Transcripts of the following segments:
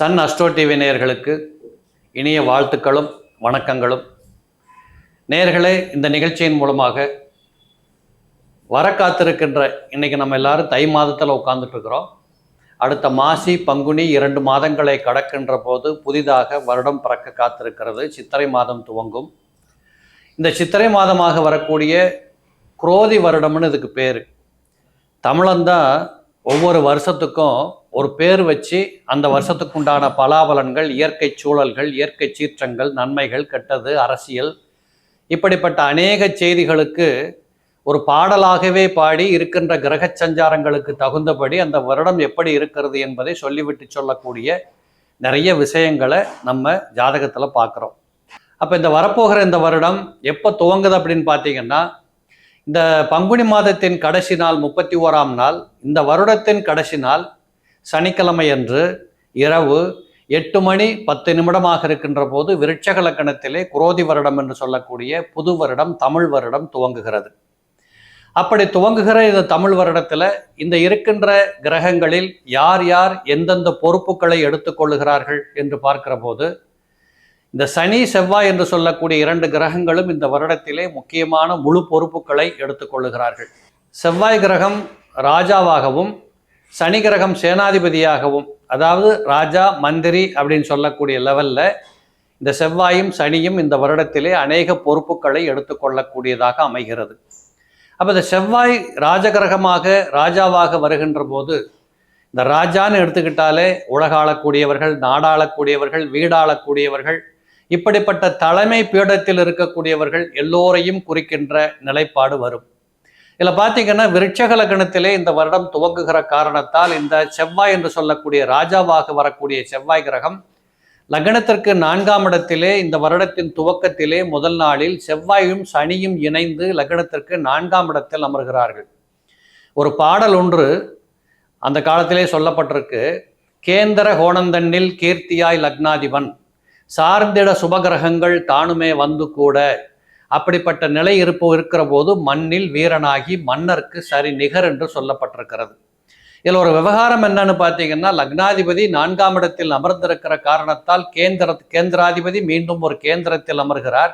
Sun astro TV நேயர்களுக்கு இனிய வாழ்த்துக்களும் வணக்கங்களும். நேர்களே இந்த நிகழ்ச்சியின் மூலமாக வர காத்திருக்கின்ற இன்னைக்கு நம்ம எல்லாரும் தை மாதத்தில் உட்காந்துட்ருக்குறோம் அடுத்த மாசி பங்குனி இரண்டு மாதங்களை கடக்கின்ற போது புதிதாக வருடம் பிறக்க காத்திருக்கிறது. சித்திரை மாதம் துவங்கும். இந்த சித்திரை மாதமாக வரக்கூடிய குரோதி வருடம்னு இதுக்கு பேர். தமிழந்தான் ஒவ்வொரு வருஷத்துக்கும் ஒரு பேர் வச்சு அந்த வருஷத்துக்கு உண்டான பலாபலன்கள் இயற்கை சூழல்கள் இயற்கை சீற்றங்கள் நன்மைகள் கெட்டது அரசியல் இப்படிப்பட்ட அநேக செய்திகளுக்கு ஒரு பாடலாகவே பாடி இருக்கின்ற கிரக சஞ்சாரங்களுக்கு தகுந்தபடி அந்த வருடம் எப்படி இருக்கிறது என்பதை சொல்லிவிட்டு சொல்லக்கூடிய நிறைய விஷயங்களை நம்ம ஜாதகத்தில் பார்க்குறோம். அப்போ இந்த வரப்போகிற இந்த வருடம் எப்போ துவங்குது அப்படின்னு பார்த்தீங்கன்னா இந்த பங்குனி மாதத்தின் கடைசி நாள் முப்பத்தி ஓராம் நாள் இந்த வருடத்தின் கடைசி நாள் சனிக்கிழமை அன்று இரவு எட்டு மணி பத்து நிமிடமாக இருக்கின்ற போது விருட்சக லக்கணத்திலே குரோதி வருடம் என்று சொல்லக்கூடிய புது வருடம் தமிழ் வருடம் துவங்குகிறது. அப்படி துவங்குகிற இந்த தமிழ் வருடத்தில் இந்த இருக்கின்ற கிரகங்களில் யார் யார் எந்தெந்த பொறுப்புகளை எடுத்துக்கொள்கிறார்கள் என்று பார்க்கிற போது இந்த சனி செவ்வாய் என்று சொல்லக்கூடிய இரண்டு கிரகங்களும் இந்த வருடத்திலே முக்கியமான முழு பொறுப்புகளை எடுத்துக்கொள்ளுகிறார்கள் செவ்வாய் கிரகம் ராஜாவாகவும் சனி கிரகம் சேனாதிபதியாகவும் அதாவது ராஜா மந்திரி அப்படின்னு சொல்லக்கூடிய லெவலில் இந்த செவ்வாயும் சனியும் இந்த வருடத்திலே அநேக பொறுப்புகளை எடுத்துக்கொள்ளக்கூடியதாக அமைகிறது. அப்போ இந்த செவ்வாய் ராஜகிரகமாக ராஜாவாக வருகின்ற போது இந்த ராஜான்னு எடுத்துக்கிட்டாலே உலகாளக்கூடியவர்கள் நாடாளக்கூடியவர்கள் வீடாளக்கூடியவர்கள் இப்படிப்பட்ட தலைமை பீடத்தில் இருக்கக்கூடியவர்கள் எல்லோரையும் குறிக்கின்ற நிலைப்பாடு வரும். இதில் பார்த்தீங்கன்னா விருட்சக லக்னத்திலே இந்த வருடம் துவங்குகிற காரணத்தால் இந்த செவ்வாய் என்று சொல்லக்கூடிய ராஜாவாக வரக்கூடிய செவ்வாய் கிரகம் லக்னத்திற்கு நான்காம் இடத்திலே இந்த வருடத்தின் துவக்கத்திலே முதல் நாளில் செவ்வாயும் சனியும் இணைந்து லக்னத்திற்கு நான்காம் இடத்தில் அமர்கிறார்கள். ஒரு பாடல் ஒன்று அந்த காலத்திலே சொல்லப்பட்டிருக்கு கேந்திர கோணந்தண்ணில் கீர்த்தியாய் லக்னாதிபன். சார்ந்திட சுபகிரகங்கள் தானுமே வந்து கூட. அப்படிப்பட்ட நிலை இருப்பு இருக்கிற போது மண்ணில் வீரனாகி மன்னருக்கு சரி நிகர் என்று சொல்லப்பட்டிருக்கிறது. இதில் ஒரு விவகாரம் என்னன்னு பார்த்தீங்கன்னா லக்னாதிபதி நான்காம் இடத்தில் அமர்ந்திருக்கிற காரணத்தால் கேந்திர கேந்திராதிபதி மீண்டும் ஒரு கேந்திரத்தில் அமர்கிறார்.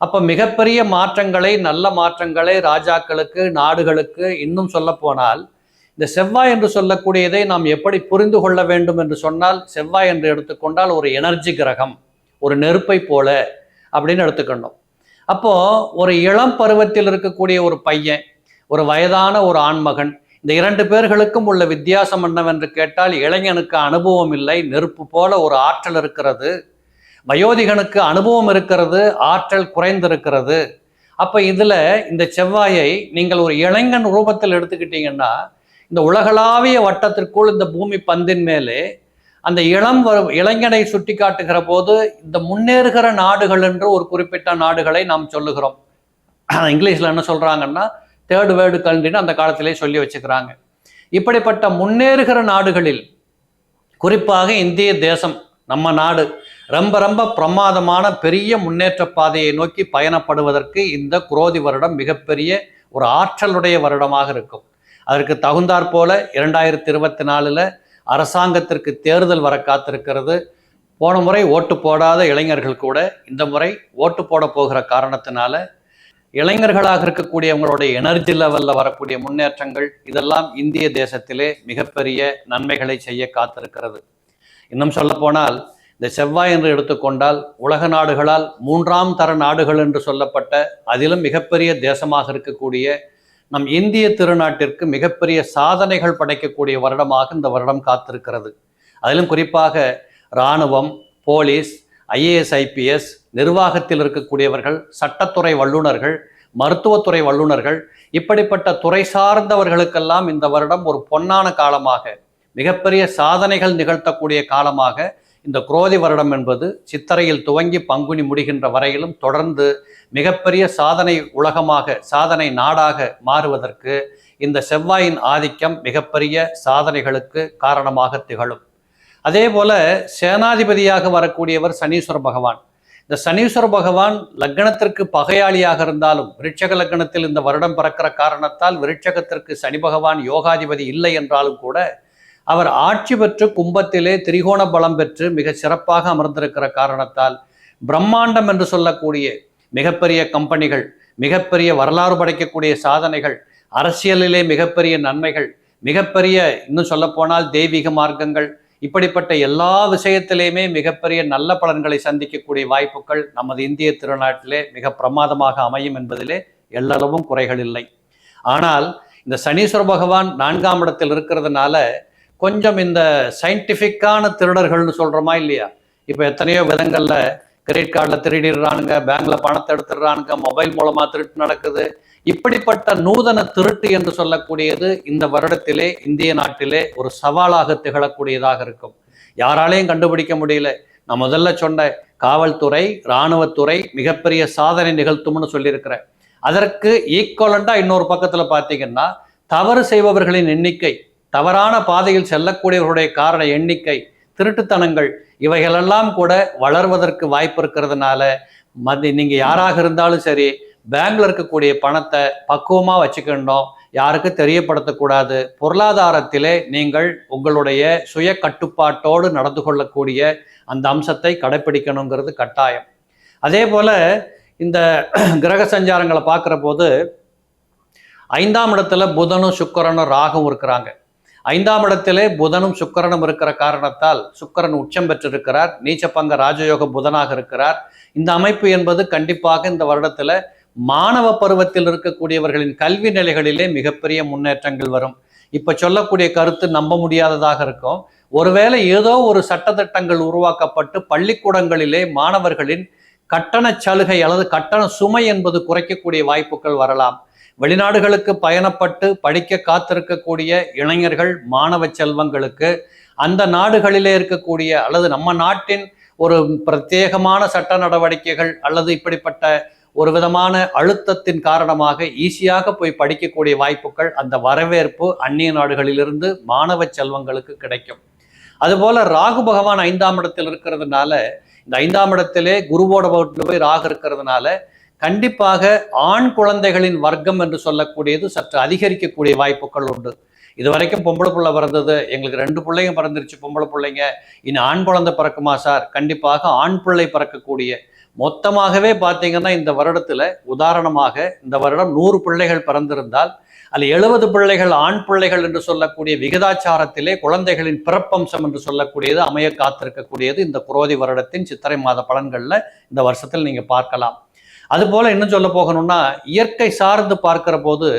அப்போ மிகப்பெரிய மாற்றங்களை நல்ல மாற்றங்களை ராஜாக்களுக்கு நாடுகளுக்கு இன்னும் சொல்லப்போனால் இந்த செவ்வாய் என்று சொல்லக்கூடியதை நாம் எப்படி புரிந்து கொள்ள வேண்டும் என்று சொன்னால் செவ்வாய் என்று எடுத்துக்கொண்டால் ஒரு எனர்ஜி கிரகம் ஒரு நெருப்பை போல அப்படின்னு எடுத்துக்கணும். அப்போது ஒரு இளம் பருவத்தில் இருக்கக்கூடிய ஒரு பையன் ஒரு வயதான ஒரு ஆண்மகன் இந்த இரண்டு பேர்களுக்கும் உள்ள வித்தியாசம் என்னவென்று கேட்டால் இளைஞனுக்கு அனுபவம் இல்லை நெருப்பு போல ஒரு ஆற்றல் இருக்கிறது வயோதிகனுக்கு அனுபவம் இருக்கிறது ஆற்றல் குறைந்திருக்கிறது. அப்போ இதில் இந்த செவ்வாயை நீங்கள் ஒரு இளைஞன் ரூபத்தில் எடுத்துக்கிட்டீங்கன்னா இந்த உலகளாவிய வட்டத்திற்குள் இந்த பூமி பந்தின் மேலே அந்த இளம் இளைஞனை சுட்டி காட்டுகிற போது இந்த முன்னேறுகிற நாடுகள் என்று ஒரு குறிப்பிட்ட நாடுகளை நாம் சொல்லுகிறோம். இங்கிலீஷில் என்ன சொல்கிறாங்கன்னா தேர்ட் வேர்ல்டு கண்ட்ரின்னு அந்த காலத்திலே சொல்லி வச்சுக்கிறாங்க. இப்படிப்பட்ட முன்னேறுகிற நாடுகளில் குறிப்பாக இந்திய தேசம் நம்ம நாடு ரொம்ப ரொம்ப பிரமாதமான பெரிய முன்னேற்ற பாதையை நோக்கி பயணப்படுவதற்கு இந்த குரோதி வருடம் மிகப்பெரிய ஒரு ஆற்றலுடைய வருடமாக இருக்கும். அதற்கு தகுந்தாற் போல இரண்டாயிரத்தி இருபத்தி நாலில் அரசாங்கத்திற்கு தேர்தல் வர காத்திருக்கிறது. போன முறை ஓட்டு போடாத இளைஞர்கள் கூட இந்த முறை ஓட்டு போட போகிற காரணத்தினால இளைஞர்களாக இருக்கக்கூடியவங்களுடைய எனர்ஜி லெவலில் வரக்கூடிய முன்னேற்றங்கள் இதெல்லாம் இந்திய தேசத்திலே மிகப்பெரிய நன்மைகளை செய்ய காத்திருக்கிறது. இன்னும் சொல்லப்போனால் இந்த செவ்வாய் என்று எடுத்துக்கொண்டால் உலக நாடுகளால் மூன்றாம் தர நாடுகள் என்று சொல்லப்பட்ட அதிலும் மிகப்பெரிய தேசமாக இருக்கக்கூடிய நம் இந்திய திருநாட்டிற்கு மிகப்பெரிய சாதனைகள் படைக்கக்கூடிய வருடமாக இந்த வருடம் காத்திருக்கிறது. அதிலும் குறிப்பாக இராணுவம் போலீஸ் ஐஏஎஸ் ஐபிஎஸ் நிர்வாகத்தில் இருக்கக்கூடியவர்கள் சட்டத்துறை வல்லுநர்கள் மருத்துவத்துறை வல்லுநர்கள் இப்படிப்பட்ட துறை சார்ந்தவர்களுக்கெல்லாம் இந்த வருடம் ஒரு பொன்னான காலமாக மிகப்பெரிய சாதனைகள் நிகழ்த்தக்கூடிய காலமாக இந்த குரோதி வருடம் என்பது சித்தரையில் துவங்கி பங்குனி முடிகின்ற வரையிலும் தொடர்ந்து மிகப்பெரிய சாதனை உலகமாக சாதனை நாடாக மாறுவதற்கு இந்த செவ்வாயின் ஆதிக்கம் மிகப்பெரிய சாதனைகளுக்கு காரணமாக திகழும். அதே போல சேனாதிபதியாக வரக்கூடியவர் சனீஸ்வர பகவான். இந்த சனீஸ்வர பகவான் லக்னத்திற்கு பகையாளியாக இருந்தாலும் விருட்சக லக்னத்தில் இந்த வருடம் பிறக்கிற காரணத்தால் விருட்சகத்திற்கு சனி பகவான் யோகாதிபதி இல்லை என்றாலும் கூட அவர் ஆட்சி பெற்று கும்பத்திலே திரிகோண பலம் பெற்று மிக சிறப்பாக அமர்ந்திருக்கிற காரணத்தால் பிரம்மாண்டம் என்று சொல்லக்கூடிய மிகப்பெரிய கம்பெனிகள் மிகப்பெரிய வரலாறு படைக்கக்கூடிய சாதனைகள் அரசியலிலே மிகப்பெரிய நன்மைகள் மிகப்பெரிய இன்னும் சொல்லப்போனால் தெய்வீக மார்க்கங்கள் இப்படிப்பட்ட எல்லா விஷயத்திலையுமே மிகப்பெரிய நல்ல பலன்களை சந்திக்கக்கூடிய வாய்ப்புகள் நமது இந்திய திருநாட்டிலே மிக பிரமாதமாக அமையும் என்பதிலே எல்லளவும் குறைகள் இல்லை. ஆனால் இந்த சனீஸ்வர பகவான் நான்காம் இடத்தில் இருக்கிறதுனால கொஞ்சம் இந்த சயின்டிஃபிக்கான திருடர்கள்னு சொல்கிறோமா இல்லையா? இப்போ எத்தனையோ விதங்களில் கிரெடிட் கார்டில் திருடிடுறானுங்க பேங்க்ல பணத்தை எடுத்துடுறானுங்க மொபைல் மூலமாக திருட்டு நடக்குது. இப்படிப்பட்ட நூதன திருட்டு என்று சொல்லக்கூடியது இந்த வருடத்திலே இந்திய நாட்டிலே ஒரு சவாலாக திகழக்கூடியதாக இருக்கும். யாராலையும் கண்டுபிடிக்க முடியல. நான் முதல்ல சொன்ன காவல்துறை இராணுவத்துறை மிகப்பெரிய சாதனை நிகழ்த்தும்னு சொல்லியிருக்கிறேன். அதற்கு ஈக்குவலண்டாக இன்னொரு பக்கத்தில் பார்த்தீங்கன்னா தவறு செய்பவர்களின் எண்ணிக்கை தவறான பாதையில் செல்லக்கூடியவர்களுடைய காரண எண்ணிக்கை திருட்டுத்தனங்கள் இவைகளெல்லாம் கூட வளர்வதற்கு வாய்ப்பு இருக்கிறதுனால மதி நீங்கள் யாராக இருந்தாலும் சரி பேங்க்ல இருக்கக்கூடிய பணத்தை பக்குவமாக வச்சுக்கணும். யாருக்கும் தெரியப்படுத்தக்கூடாது. பொருளாதாரத்திலே நீங்கள் உங்களுடைய சுய கட்டுப்பாட்டோடு நடந்து கொள்ளக்கூடிய அந்த அம்சத்தை கடைப்பிடிக்கணுங்கிறது கட்டாயம். அதே போல் இந்த கிரக சஞ்சாரங்களை பார்க்குற போது ஐந்தாம் இடத்துல புதனும் சுக்கரனும் ராகும் இருக்கிறாங்க. ஐந்தாம் இடத்திலே புதனும் சுக்கரனும் இருக்கிற காரணத்தால் சுக்கரன் உச்சம் பெற்றிருக்கிறார். நீச்சப்பங்க ராஜயோக புதனாக இருக்கிறார். இந்த அமைப்பு என்பது கண்டிப்பாக இந்த வருடத்தில் மாணவ பருவத்தில் இருக்கக்கூடியவர்களின் கல்வி நிலைகளிலே மிகப்பெரிய முன்னேற்றங்கள் வரும். இப்போ சொல்லக்கூடிய கருத்து நம்ப முடியாததாக இருக்கும். ஒருவேளை ஏதோ ஒரு சட்டத்திட்டங்கள் உருவாக்கப்பட்டு பள்ளிக்கூடங்களிலே மாணவர்களின் கட்டண சலுகை அல்லது கட்டண சுமை என்பது குறைக்கக்கூடிய வாய்ப்புகள் வரலாம். வெளிநாடுகளுக்கு பயணப்பட்டு படிக்க காத்திருக்கக்கூடிய இளைஞர்கள் மாணவ செல்வங்களுக்கு அந்த நாடுகளிலே இருக்கக்கூடிய அல்லது நம்ம நாட்டின் ஒரு பிரத்யேகமான சட்ட நடவடிக்கைகள் அல்லது இப்படிப்பட்ட ஒரு விதமான அழுத்தத்தின் காரணமாக ஈஸியாக போய் படிக்கக்கூடிய வாய்ப்புகள் அந்த வரவேற்பு அந்நிய நாடுகளிலிருந்து மாணவ செல்வங்களுக்கு கிடைக்கும். அதுபோல ராகு பகவான் ஐந்தாம் இடத்தில் இருக்கிறதுனால இந்த ஐந்தாம் இடத்திலே குருவோட போய் ராகு இருக்கிறதுனால கண்டிப்பாக ஆண் குழந்தைகளின் வர்க்கம் என்று சொல்லக்கூடியது சற்று அதிகரிக்கக்கூடிய வாய்ப்புகள் உண்டு. இது வரைக்கும் பொம்பளை பிள்ளை பிறந்தது எங்களுக்கு ரெண்டு பிள்ளைங்க பிறந்துருச்சு பொம்பளை பிள்ளைங்க. இனி ஆண் குழந்தை பிறக்குமா சார்? கண்டிப்பாக ஆண் பிள்ளை பிறக்கக்கூடிய. மொத்தமாகவே பார்த்தீங்கன்னா இந்த வருடத்தில் உதாரணமாக இந்த வருடம் நூறு பிள்ளைகள் பிறந்திருந்தால் அதில் எழுபது பிள்ளைகள் ஆண் பிள்ளைகள் என்று சொல்லக்கூடிய விகிதாச்சாரத்திலே குழந்தைகளின் பிறப்பம்சம் என்று சொல்லக்கூடியது அமைய காத்திருக்கக்கூடியது இந்த குரோதி வருடத்தின் சித்திரை மாத பலன்களில் இந்த வருஷத்தில் நீங்கள் பார்க்கலாம். அதுபோல் இன்னும் சொல்ல போகணும்னா இயற்கை சார்ந்து பார்க்கிற போது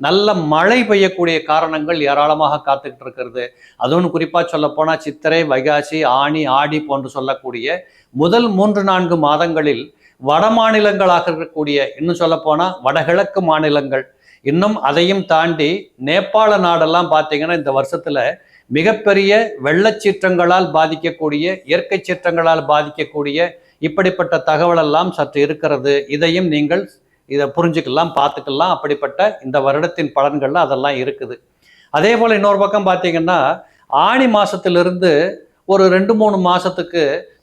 நல்ல மழை பெய்யக்கூடிய காரணங்கள் ஏராளமாக காத்துக்கிட்டு இருக்கிறது. அதுவும் குறிப்பாக சொல்லப்போனால் சித்திரை வைகாசி ஆணி ஆடி போன்று சொல்லக்கூடிய முதல் மூன்று நான்கு மாதங்களில் வட மாநிலங்களாக இருக்கக்கூடிய இன்னும் சொல்லப்போனால் வடகிழக்கு மாநிலங்கள். இன்னும் அதையும் தாண்டி நேபாள நாடெல்லாம் பார்த்தீங்கன்னா இந்த வருஷத்தில் மிகப்பெரிய வெள்ளச்சீற்றங்களால் பாதிக்கக்கூடிய இயற்கை சீற்றங்களால் பாதிக்கக்கூடிய இப்படிப்பட்ட தகவல் எல்லாம் சற்று இருக்கிறது. இதையும் நீங்கள் இதை புரிஞ்சுக்கலாம் பார்த்துக்கலாம். அப்படிப்பட்ட இந்த வருடத்தின் பலன்கள்ல அதெல்லாம் இருக்குது. அதே போல் இன்னொரு பக்கம் பார்த்தீங்கன்னா ஆணி மாசத்திலிருந்து ஒரு ரெண்டு மூணு மாசத்துக்கு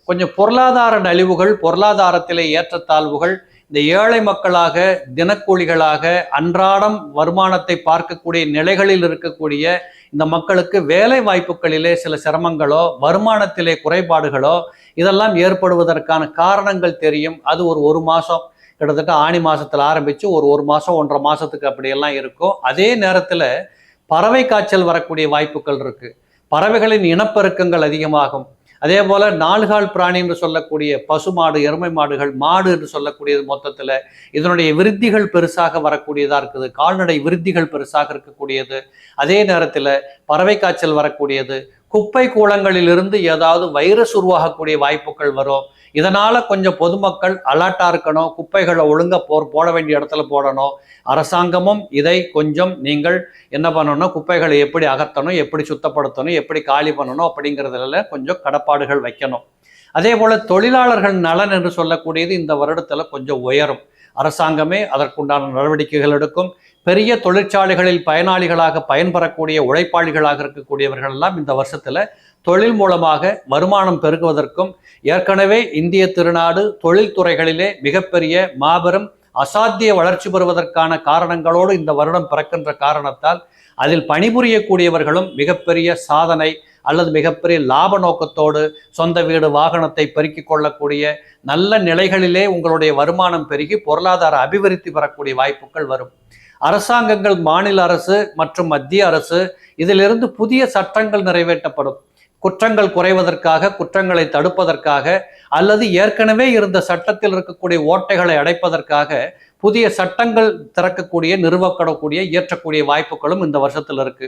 கொஞ்சம் பொருளாதார நலிவுகள் பொருளாதாரத்திலே ஏற்றத்தாழ்வுகள் இந்த ஏழை மக்களாக தினக்கூலிகளாக அன்றாடம் வருமானத்தை பார்க்கக்கூடிய நிலைகளில் இருக்கக்கூடிய இந்த மக்களுக்கு வேலை வாய்ப்புகளிலே சில சிரமங்களோ வருமானத்திலே குறைபாடுகளோ இதெல்லாம் ஏற்படுவதற்கான காரணங்கள் தெரியும். அது ஒரு ஒரு மாதம் கிட்டத்தட்ட ஆணி மாதத்தில் ஆரம்பித்து ஒரு ஒரு மாதம் ஒன்றரை மாதத்துக்கு அப்படியெல்லாம் இருக்கும். அதே நேரத்தில் பறவை காய்ச்சல் வரக்கூடிய வாய்ப்புகள் இருக்குது பறவைகளின் இனப்பெருக்கங்கள் அதிகமாகும். அதே போல் நாலுகால் பிராணி என்று சொல்லக்கூடிய பசுமாடு எருமை மாடுகள் மாடு என்று சொல்லக்கூடியது மொத்தத்தில் இதனுடைய விருத்திகள் பெருசாக வரக்கூடியதாக இருக்குது. கால்நடை விருத்திகள் பெருசாக இருக்கக்கூடியது. அதே நேரத்தில் பறவை காய்ச்சல் வரக்கூடியது. குப்பை கூளங்களிலிருந்து ஏதாவது வைரஸ் உருவாகக்கூடிய வாய்ப்புகள் வரும். இதனால கொஞ்சம் பொதுமக்கள் அலர்ட்டா இருக்கணும். குப்பைகளை ஒழுங்காக போ போட வேண்டிய இடத்துல போடணும். அரசாங்கமும் இதை கொஞ்சம் நீங்கள் என்ன பண்ணணும்னா குப்பைகளை எப்படி அகற்றணும் எப்படி சுத்தப்படுத்தணும் எப்படி காலி பண்ணணும் அப்படிங்கிறதுல கொஞ்சம் கடப்பாடுகள் வைக்கணும். அதே போல தொழிலாளர்கள் நலன் என்று சொல்லக்கூடியது இந்த வருடத்துல கொஞ்சம் உயரும். அரசாங்கமே அதற்குண்டான நடவடிக்கைகள் எடுக்கும். பெரிய தொழிற்சாலைகளில் பயனாளிகளாக பயன்பெறக்கூடிய உழைப்பாளிகளாக இருக்கக்கூடியவர்கள் எல்லாம் இந்த வருஷத்தில் தொழில் மூலமாக வருமானம் பெருகுவதற்கும் ஏற்கனவே இந்திய திருநாடு தொழில் துறைகளிலே மிகப்பெரிய மாபெரும் அசாத்திய வளர்ச்சி பெறுவதற்கான காரணங்களோடு இந்த வருடம் பிறக்கின்ற காரணத்தால் அதில் பணிபுரியக்கூடியவர்களும் மிகப்பெரிய சாதனை அல்லது மிகப்பெரிய லாப நோக்கத்தோடு சொந்த வீடு வாகனத்தை பெருக்கிக் கொள்ளக்கூடிய நல்ல நிலைகளிலே உங்களுடைய வருமானம் பெருகி பொருளாதார அபிவிருத்தி பெறக்கூடிய வாய்ப்புகள் வரும். அரசாங்கங்கள் மாநில அரசு மற்றும் மத்திய அரசு இதிலிருந்து புதிய சட்டங்கள் நிறைவேற்றப்படும். குற்றங்கள் குறைவதற்காக குற்றங்களை தடுப்பதற்காக அல்லது ஏற்கனவே இருந்த சட்டத்தில் இருக்கக்கூடிய ஓட்டைகளை அடைப்பதற்காக புதிய சட்டங்கள் திறக்கக்கூடிய நிறுவப்படக்கூடிய இயற்றக்கூடிய வாய்ப்புகளும் இந்த வருஷத்தில் இருக்கு.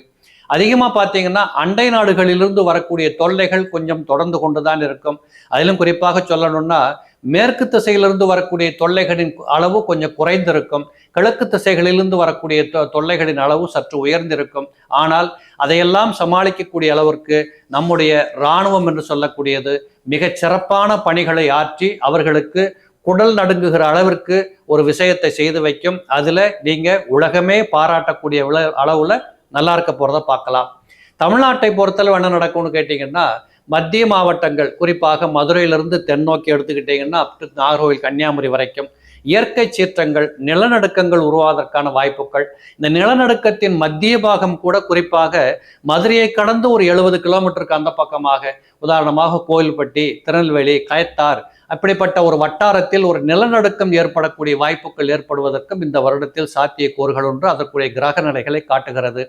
அதிகமாக பார்த்தீங்கன்னா அண்டை நாடுகளிலிருந்து வரக்கூடிய தொல்லைகள் கொஞ்சம் தொடர்ந்து கொண்டு தான் இருக்கும். அதிலும் குறிப்பாக சொல்லணும்னா மேற்கு திசையிலிருந்து வரக்கூடிய தொல்லைகளின் அளவு கொஞ்சம் குறைந்திருக்கும். கிழக்கு திசைகளிலிருந்து வரக்கூடிய தொ- தொல்லைகளின் அளவு சற்று உயர்ந்திருக்கும். ஆனால் அதையெல்லாம் சமாளிக்கக்கூடிய அளவிற்கு நம்முடைய இராணுவம் என்று சொல்லக்கூடியது மிகச் சிறப்பான பணிகளை ஆற்றி அவர்களுக்கு குடல் நடுங்குகிற அளவிற்கு ஒரு விஷயத்தை செய்து வைக்கும். அதுல நீங்க உலகமே பாராட்டக்கூடிய விள- அளவுல நல்லா இருக்க போறத பார்க்கலாம். தமிழ்நாட்டை பொறுத்தளவு என்ன நடக்கும்னு கேட்டீங்கன்னா மத்திய மாவட்டங்கள் குறிப்பாக மதுரையிலிருந்து தென்னோக்கி எடுத்துக்கிட்டீங்கன்னா up நாகர்கோவில் கன்னியாகுமரி வரைக்கும் இயற்கை சீற்றங்கள் நிலநடுக்கங்கள் உருவாவதற்கான வாய்ப்புகள். இந்த நிலநடுக்கத்தின் மத்திய பாகம் கூட குறிப்பாக மதுரையை கடந்து ஒரு எழுபது கிலோமீட்டருக்கு அந்த பக்கமாக உதாரணமாக கோயில்பட்டி திருநெல்வேலி கயத்தார் அப்படிப்பட்ட ஒரு வட்டாரத்தில் ஒரு நிலநடுக்கம் ஏற்படக்கூடிய வாய்ப்புகள் ஏற்படுவதற்கும் இந்த வருடத்தில் சாத்தியக்கூறுகள் ஒன்று அதற்குரிய கிரக நிலைகளை காட்டுகிறது.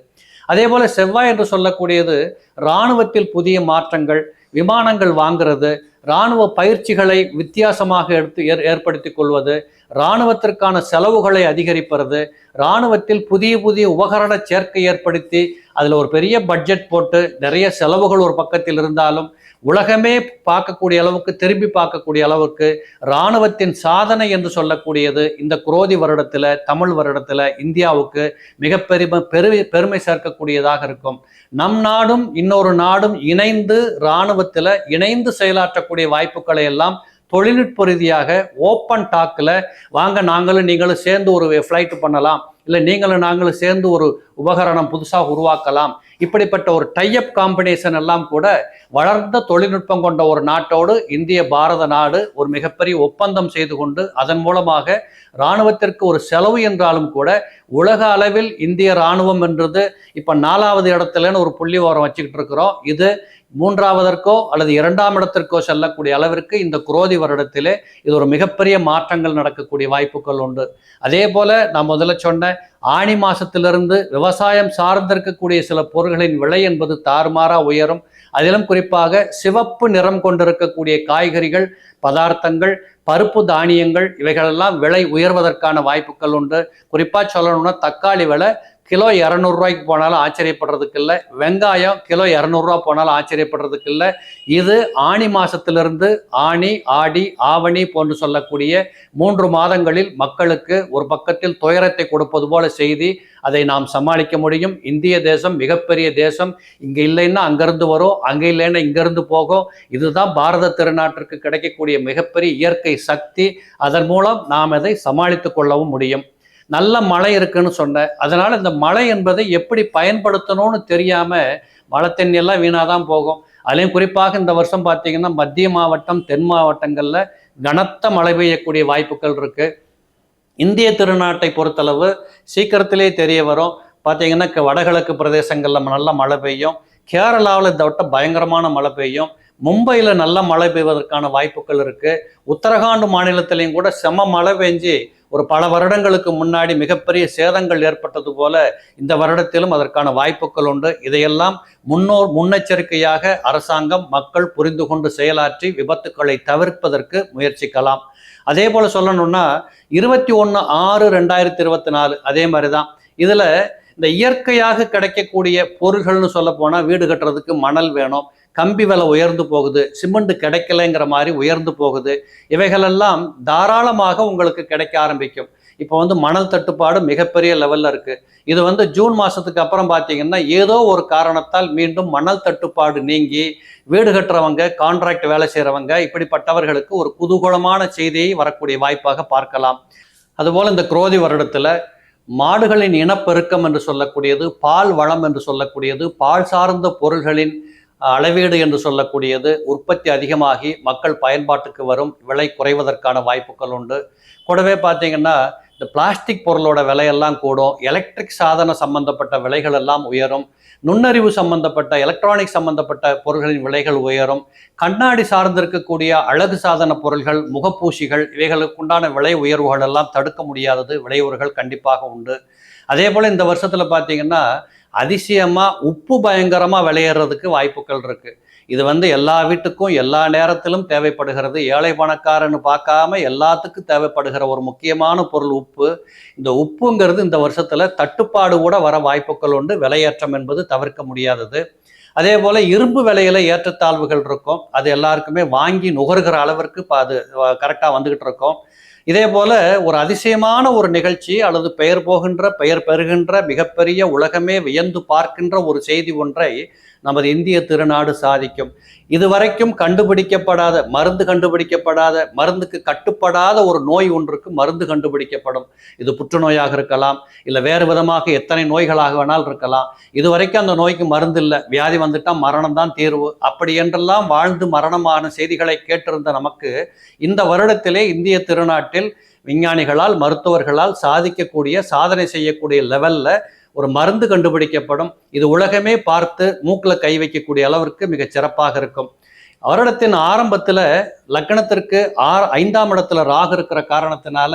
அதே போல் செவ்வாய் என்று சொல்லக்கூடியது இராணுவத்தில் புதிய மாற்றங்கள் விமானங்கள் வாங்குறது இராணுவ பயிற்சிகளை வித்தியாசமாக எடுத்து ஏற் ஏற்படுத்தி கொள்வது இராணுவத்திற்கான செலவுகளை அதிகரிப்பது இராணுவத்தில் புதிய புதிய உபகரண சேர்க்கை ஏற்படுத்தி அதில் ஒரு பெரிய பட்ஜெட் போட்டு நிறைய செலவுகள் ஒரு பக்கத்தில் இருந்தாலும் உலகமே பார்க்கக்கூடிய அளவுக்கு திரும்பி பார்க்கக்கூடிய அளவுக்கு இராணுவத்தின் சாதனை என்று சொல்லக்கூடியது இந்த குரோதி வருடத்தில் தமிழ் வருடத்தில் இந்தியாவுக்கு மிக பெருமை பெரு பெருமை சேர்க்கக்கூடியதாக இருக்கும். நம் நாடும் இன்னொரு நாடும் இணைந்து இராணுவத்தில் இணைந்து செயலாற்றக்கூடிய வாய்ப்புகளை எல்லாம் தொழில்நுட்ப ரீதியாக ஓப்பன் டாக்கில் வாங்க நாங்களும் நீங்களும் சேர்ந்து ஒரு ஃப்ளைட்டு பண்ணலாம். இல்லை நீங்களும் நாங்களும் சேர்ந்து ஒரு உபகரணம் புதுசாக உருவாக்கலாம். இப்படிப்பட்ட ஒரு டைஅப் காம்பினேஷன் எல்லாம் கூட வளர்ந்த தொழில்நுட்பம் கொண்ட ஒரு நாட்டோடு இந்திய பாரத நாடு ஒரு மிகப்பெரிய ஒப்பந்தம் செய்து கொண்டு அதன் மூலமாக இராணுவத்திற்கு ஒரு செலவு என்றாலும் கூட உலக அளவில் இந்திய இராணுவம் என்றது இப்போ நாலாவது இடத்துலன்னு ஒரு புள்ளி ஓரம் வச்சுக்கிட்டு இருக்கிறோம். இது மூன்றாவதற்கோ அல்லது இரண்டாம் இடத்திற்கோ செல்லக்கூடிய அளவிற்கு இந்த குரோதி வருடத்திலே இது ஒரு மிகப்பெரிய மாற்றங்கள் நடக்கக்கூடிய வாய்ப்புகள் உண்டு. அதே போல நான் முதல்ல சொன்ன ஆணி மாசத்திலிருந்து விவசாயம் சார்ந்திருக்கக்கூடிய சில பொருட்களின் விலை என்பது தாறுமாறா உயரும். அதிலும் குறிப்பாக சிவப்பு நிறம் கொண்டிருக்கக்கூடிய காய்கறிகள் பதார்த்தங்கள் பருப்பு தானியங்கள் இவைகளெல்லாம் விலை உயர்வதற்கான வாய்ப்புகள் உண்டு. குறிப்பாக சொல்லணும்னா தக்காளி விலை கிலோ இரநூறுவாய்க்கு போனாலும் ஆச்சரியப்படுறதுக்கு இல்லை. வெங்காயம் கிலோ இரநூறுவா போனாலும் ஆச்சரியப்படுறதுக்கு இல்லை. இது ஆணி மாதத்திலிருந்து ஆணி ஆடி ஆவணி போன்று சொல்லக்கூடிய மூன்று மாதங்களில் மக்களுக்கு ஒரு பக்கத்தில் துயரத்தை கொடுப்பது போல செய்தி. அதை நாம் சமாளிக்க முடியும். இந்திய தேசம் மிகப்பெரிய தேசம். இங்கே இல்லைன்னா அங்கேருந்து வரும். அங்கே இல்லைன்னா இங்கிருந்து போகும். இதுதான் பாரத திருநாட்டிற்கு கிடைக்கக்கூடிய மிகப்பெரிய இயற்கை சக்தி. அதன் மூலம் நாம் அதை சமாளித்துக் கொள்ளவும் முடியும். நல்ல மழை இருக்குன்னு சொன்னேன் அதனால் இந்த மழை என்பதை எப்படி பயன்படுத்தணும்னு தெரியாமல் மழை தண்ணி எல்லாம் வீணாதான் போகும். அதுலேயும் குறிப்பாக இந்த வருஷம் பார்த்தீங்கன்னா மத்திய மாவட்டம் தென் மாவட்டங்களில் கனத்த மழை பெய்யக்கூடிய வாய்ப்புகள் இருக்குது இந்திய திருநாட்டை பொறுத்தளவு சீக்கிரத்திலே தெரிய வரும். பார்த்தீங்கன்னா க- வடகிழக்கு பிரதேசங்களில் நல்ல மழை பெய்யும். கேரளாவில் இந்த வட்டம் பயங்கரமான மழை பெய்யும். மும்பையில் நல்ல மழை பெய்வதற்கான வாய்ப்புகள் இருக்குது உத்தரகாண்ட் மாநிலத்திலையும் கூட செம மழை பெஞ்சு ஒரு பல வருடங்களுக்கு முன்னாடி மிகப்பெரிய சேதங்கள் ஏற்பட்டது போல இந்த வருடத்திலும் அதற்கான வாய்ப்புகள் உண்டு. இதையெல்லாம் முன்னோர் முன்னெச்சரிக்கையாக அரசாங்கம் மக்கள் புரிந்து கொண்டு செயலாற்றி விபத்துக்களை தவிர்ப்பதற்கு முயற்சிக்கலாம். அதே போல சொல்லணும்னா இருபத்தி ஒன்று ஆறு ரெண்டாயிரத்தி இருபத்தி நாலு அதே மாதிரி தான் இதில் இந்த இயற்கையாக கிடைக்கக்கூடிய பொருள்கள்னு சொல்ல போனால் வீடு கட்டுறதுக்கு மணல் வேணும். கம்பி விலை உயர்ந்து போகுது சிமெண்ட் கிடைக்கலைங்கிற மாதிரி உயர்ந்து போகுது. இவைகளெல்லாம் தாராளமாக உங்களுக்கு கிடைக்க ஆரம்பிக்கும். இப்போ வந்து மணல் தட்டுப்பாடு மிகப்பெரிய லெவலில் இருக்குது இது வந்து ஜூன் மாதத்துக்கு அப்புறம் பார்த்தீங்கன்னா ஏதோ ஒரு காரணத்தால் மீண்டும் மணல் தட்டுப்பாடு நீங்கி வீடு கட்டுறவங்க கான்ட்ராக்ட் வேலை செய்கிறவங்க இப்படிப்பட்டவர்களுக்கு ஒரு குதூகூலமான செய்தியை வரக்கூடிய வாய்ப்பாக பார்க்கலாம். அதுபோல் இந்த குரோதி வருடத்தில் மாடுகளின் இனப்பெருக்கம் என்று சொல்லக்கூடியது பால் வளம் என்று சொல்லக்கூடியது பால் சார்ந்த பொருள்களின் அளவீடு என்று சொல்லக்கூடியது உற்பத்தி அதிகமாகி மக்கள் பயன்பாட்டுக்கு வரும் விலை குறைவதற்கான வாய்ப்புகள் உண்டு. கூடவே பார்த்தீங்கன்னா இந்த பிளாஸ்டிக் பொருளோட விலையெல்லாம் கூடும். எலக்ட்ரிக் சாதன சம்பந்தப்பட்ட விலைகள் எல்லாம் உயரும். நுண்ணறிவு சம்பந்தப்பட்ட எலக்ட்ரானிக் சம்பந்தப்பட்ட பொருள்களின் விலைகள் உயரும். கண்ணாடி சார்ந்திருக்கக்கூடிய அழகு சாதன பொருள்கள் முகப்பூசிகள் இவைகளுக்குண்டான விலை உயர்வுகள் எல்லாம் தடுக்க முடியாதது விலை கண்டிப்பாக உண்டு. அதே போல் இந்த வருஷத்தில் பார்த்தீங்கன்னா அதிசயமாக உப்பு பயங்கரமாக விளையிறதுக்கு வாய்ப்புகள் இருக்குது இது வந்து எல்லா வீட்டுக்கும் எல்லா நேரத்திலும் தேவைப்படுகிறது. ஏழை பணக்காரன்னு பார்க்காம எல்லாத்துக்கும் தேவைப்படுகிற ஒரு முக்கியமான பொருள் உப்பு. இந்த உப்புங்கிறது இந்த வருஷத்தில் தட்டுப்பாடு கூட வர வாய்ப்புகள் உண்டு. விலையேற்றம் என்பது தவிர்க்க முடியாதது. அதே போல் இரும்பு விலையில ஏற்றத்தாழ்வுகள் இருக்கும். அது எல்லாருக்குமே வாங்கி நுகர்கிற அளவிற்கு இப்போ அது கரெக்டாக வந்துக்கிட்டு இருக்கோம். இதே போல ஒரு அதிசயமான ஒரு நிகழ்ச்சி அல்லது பெயர் போகின்ற பெயர் பெறுகின்ற மிகப்பெரிய உலகமே வியந்து பார்க்கின்ற ஒரு செய்தி ஒன்றை நமது இந்திய திருநாடு சாதிக்கும். இதுவரைக்கும் கண்டுபிடிக்கப்படாத மருந்து கண்டுபிடிக்கப்படாத மருந்துக்கு கட்டுப்படாத ஒரு நோய் ஒன்றுக்கு மருந்து கண்டுபிடிக்கப்படும். இது புற்றுநோயாக இருக்கலாம் இல்லை வேறு விதமாக எத்தனை நோய்களாக வேணால் இருக்கலாம். இதுவரைக்கும் அந்த நோய்க்கு மருந்து இல்லை வியாதி வந்துட்டால் மரணம் தான் தீர்வு. அப்படி என்றெல்லாம் வாழ்ந்து மரணமான செய்திகளை கேட்டிருந்த நமக்கு இந்த வருடத்திலே இந்திய திருநாட்டில் விஞ்ஞானிகளால் மருத்துவர்களால் சாதிக்கக்கூடிய சாதனை செய்யக்கூடிய லெவலில் ஒரு மருந்து கண்டுபிடிக்கப்படும். இது உலகமே பார்த்து மூக்கில் கை வைக்கக்கூடிய அளவிற்கு மிக சிறப்பாக இருக்கும். வருடத்தின் ஆரம்பத்தில் லக்னத்திற்கு ஆறு ஐந்தாம் இடத்துல ராகு இருக்கிற காரணத்தினால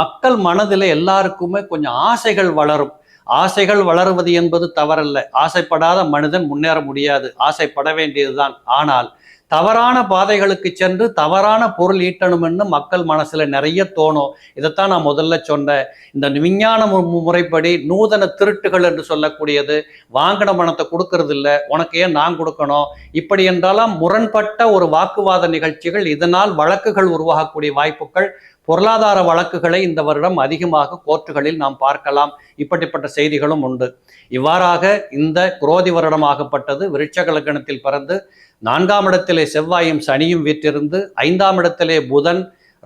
மக்கள் மனதில் எல்லாருக்குமே கொஞ்சம் ஆசைகள் வளரும். ஆசைகள் வளருவது என்பது தவறல்ல. ஆசைப்படாத மனிதன் முன்னேற முடியாது. ஆசைப்பட வேண்டியதுதான். ஆனால் தவறான பாதைகளுக்கு சென்று தவறான பொருள் ஈட்டணும்னு மக்கள் மனசில் நிறைய தோணும். இதைத்தான் நான் முதல்ல சொன்னேன். இந்த விஞ்ஞான முறைப்படி நூதன திருட்டுகள் என்று சொல்லக்கூடியது வாங்கின பணத்தை கொடுக்கறது இல்லை. உனக்கு ஏன் நான் கொடுக்கணும்? இப்படி என்றாலும் முரண்பட்ட ஒரு வாக்குவாத நிகழ்ச்சிகள் இதனால் வழக்குகள் உருவாகக்கூடிய வாய்ப்புகள் பொருளாதார வழக்குகளை இந்த வருடம் அதிகமாக கோர்ட்டுகளில் நாம் பார்க்கலாம். இப்படிப்பட்ட செய்திகளும் உண்டு. இவ்வாறாக இந்த குரோதி வருடமாகப்பட்டது விருட்சக லக்னத்தில் பிறந்து நான்காம் இடத்திலே செவ்வாயும் சனியும் வீற்றிருந்து ஐந்தாம் இடத்திலே புதன்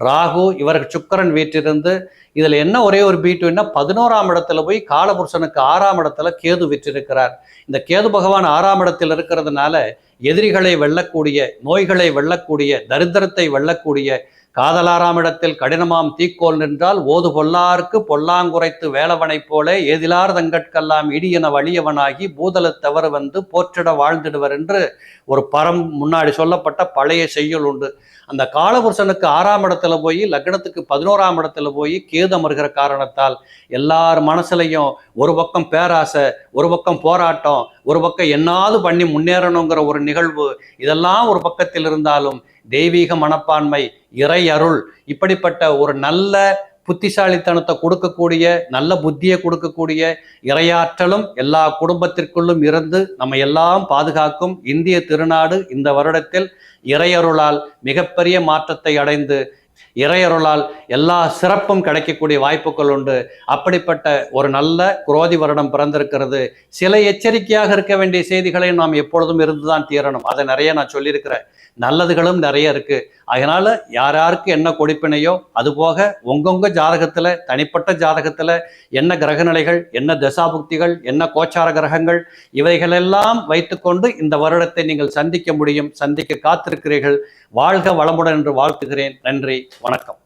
ராகு இவர்கள் சுக்கரன் வீற்றிருந்து இதில் என்ன ஒரே ஒரு பீட்டுன்னா பதினோராம் இடத்துல போய் காலபுருஷனுக்கு ஆறாம் இடத்துல கேது விற்றிருக்கிறார். இந்த கேது பகவான் ஆறாம் இடத்தில் இருக்கிறதுனால எதிரிகளை வெல்லக்கூடிய நோய்களை வெல்லக்கூடிய தரித்திரத்தை வெல்லக்கூடிய காதலாராமிடத்தில் கடினமாம் தீக்கோல் நின்றால் ஓது பொல்லார்க்கு பொல்லாங்குறைத்து வேலவனைப் போல ஏதிலார் தங்கட்கெல்லாம் இடியென வலியவனாகி பூதலத் தவறு வந்து போற்றிட வாழ்ந்திடுவர் என்று ஒரு பரம் முன்னாடி சொல்லப்பட்ட பழைய செய்யுள் உண்டு. அந்த காலபுருஷனுக்கு ஆறாம் இடத்துல போய் லக்னத்துக்கு பதினோராம் இடத்துல போய் கேது அமர்கிற காரணத்தால் எல்லார் மனசுலையும் ஒரு பக்கம் பேராசை ஒரு பக்கம் போராட்டம் ஒரு பக்கம் என்னாவது பண்ணி முன்னேறணுங்கிற ஒரு நிகழ்வு இதெல்லாம் ஒரு பக்கத்தில் இருந்தாலும் தெய்வீக மனப்பான்மை இறை அருள் இப்படிப்பட்ட ஒரு நல்ல புத்திசாலித்தனத்தை கொடுக்கக்கூடிய நல்ல புத்தியை கொடுக்கக்கூடிய இறையாற்றலும் எல்லா குடும்பத்திற்குள்ளும் இருந்து நம்ம எல்லாம் பாதுகாக்கும் இந்திய திருநாடு இந்த வருடத்தில் இறையருளால் மிகப்பெரிய மாற்றத்தை அடைந்து இறையருளால் எல்லா சிறப்பும் கிடைக்கக்கூடிய வாய்ப்புகள் உண்டு. அப்படிப்பட்ட ஒரு நல்ல குரோதி வருடம் பிறந்திருக்கிறது. சில எச்சரிக்கையாக இருக்க வேண்டிய செய்திகளை நாம் எப்பொழுதும் இருந்துதான் தீரணும். அதை நிறைய நான் சொல்லியிருக்கிறேன். நல்லதுகளும் நிறைய இருக்குது அதனால் யார் யாருக்கு என்ன கொடுப்பினையோ அதுபோக உங்கவுங்க ஜாதகத்தில் தனிப்பட்ட ஜாதகத்தில் என்ன கிரகநிலைகள் என்ன தசாபுக்திகள் என்ன கோச்சார கிரகங்கள் இவைகளெல்லாம் வைத்துக்கொண்டு இந்த வருடத்தை நீங்கள் சந்திக்க முடியும் சந்திக்க காத்திருக்கிறீர்கள். வாழ்க வளமுடன் என்று வாழ்த்துகிறேன். நன்றி வணக்கம்.